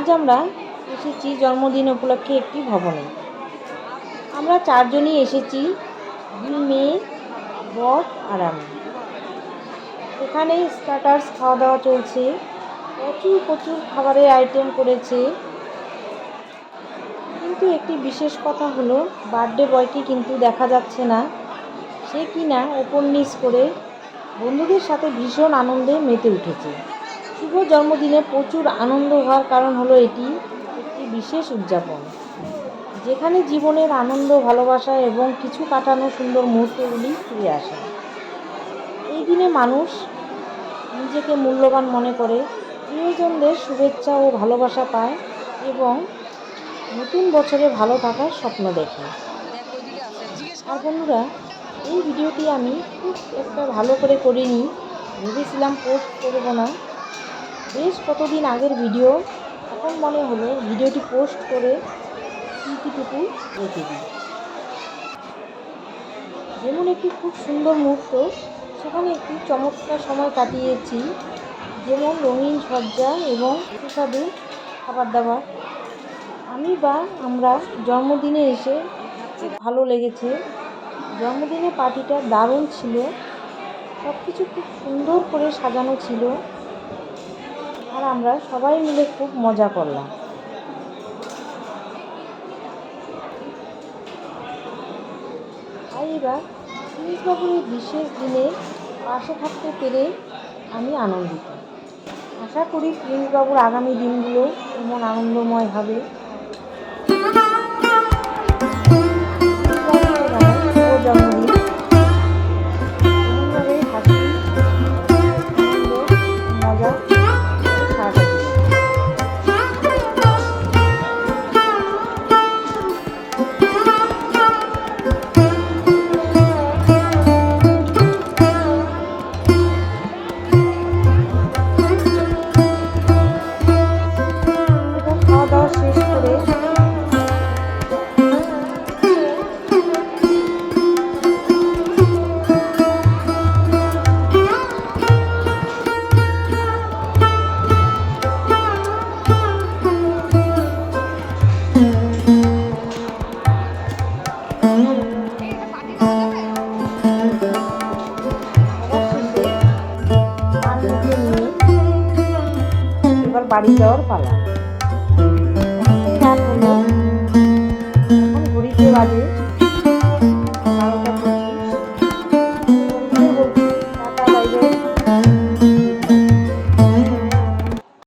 আজ আমরা এসেছি জন্মদিন উপলক্ষে একটি ভবনে। আমরা চারজনই এসেছি, দুই মেয়ে, বর আর আমি। এখানে স্টার্টার্স খাওয়া দাওয়া চলছে। প্রচুর প্রচুর খাবারের আইটেম করেছে কিন্তু একটি বিশেষ কথা হলো বার্থডে বয়কে কিন্তু দেখা যাচ্ছে না। সে কিনা ওপর নিচ করে বন্ধুদের সাথে ভীষণ আনন্দে মেতে উঠেছে। শুভ জন্মদিনে প্রচুর আনন্দ হওয়ার কারণ হলো এটি একটি বিশেষ উদযাপন। যেখানে জীবনের আনন্দ, ভালোবাসা এবং কিছু কাটানো সুন্দর মুহূর্তগুলি ফিরে আসে। এই দিনে মানুষ নিজেকে মূল্যবান মনে করে, প্রিয়জনদের শুভেচ্ছা ও ভালোবাসা পায় এবং নতুন বছরে ভালো থাকার স্বপ্ন দেখে। আর বন্ধুরা, এই ভিডিওটি আমি খুব একটা ভালো করে করিনি, ভেবেছিলাম পোস্ট করব না। বেশ কতদিন আগের ভিডিও। এখন মনে হলো ভিডিওটি পোস্ট করে স্মৃতিটুকু রেখে দিই। যেমন একটি খুব সুন্দর মুহূর্ত, সেখানে একটি চমৎকার সময় কাটিয়েছি। যেমন রঙিন সজ্জা এবং সুস্বাদু খাবার দাবার আমি বা আমরা জন্মদিনে এসে ভালো লেগেছে, জন্মদিনে পার্টিটা দারুণ ছিল। সব কিছু খুব সুন্দর করে সাজানো ছিল। আর আমরা সবাই মিলে খুব মজা করলাম। আর এবার সুনীশবাবুর এই বিশেষ দিনে পাশে থাকতে পেরে আমি আনন্দিত। আশা করি প্রিন্সবাবুর আগামী দিনগুলো এমন আনন্দময় হবে। বাড়ি যাওয়ার পালা। ঘড়িতে বাজে